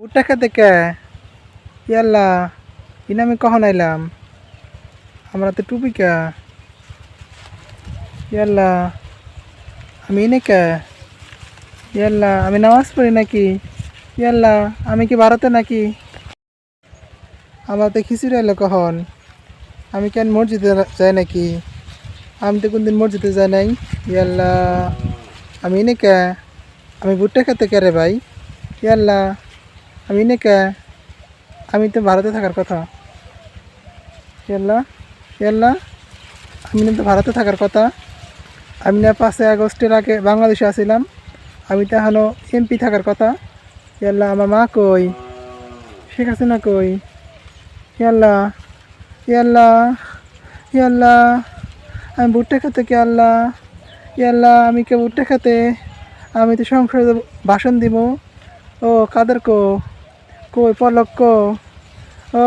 ভুট্টা খেতে কে ইয়াল্লা ইনা আমি কখন আইলাম? আমরা তো টুপি কে? ইয়াল্লা আমি এনে কে? ইয়াল্লা আমি নামাজ পড়ি নাকি? ইয়াল্লা আমি কি ভারতে নাকি? আমার তো খিচুড়ি এলো কখন? আমি কেন মসজিদে যাই নাকি? আমি তো কোনদিন মসজিদে যাই নাই। ইয়াল্লা আমি এনে কে? আমি ভুট্টা খেতে কে রে ভাই। ইয়াল্লা আমি এনে কে? আমি তো ভারতে থাকার কথা। ইয়াল্লা আমি তো ভারতে থাকার কথা। আমি না পাঁচই আগস্টের আগে বাংলাদেশে আসছিলাম আমি তো এখনও এমপি থাকার কথা। ইয়াল্লা আমার মা কই? শেখ হাসিনা কই? ইয়াল্লা ইয়াল্লা ইয়াল্লা আমি ভুট্টা খেতে কে আল্লাহ ইয়াল্লা আমি কে ভুট্টা খেতে? আমি তো সংসদে ভাষণ দিব। ও, কাদের কো? কই পলক কো ও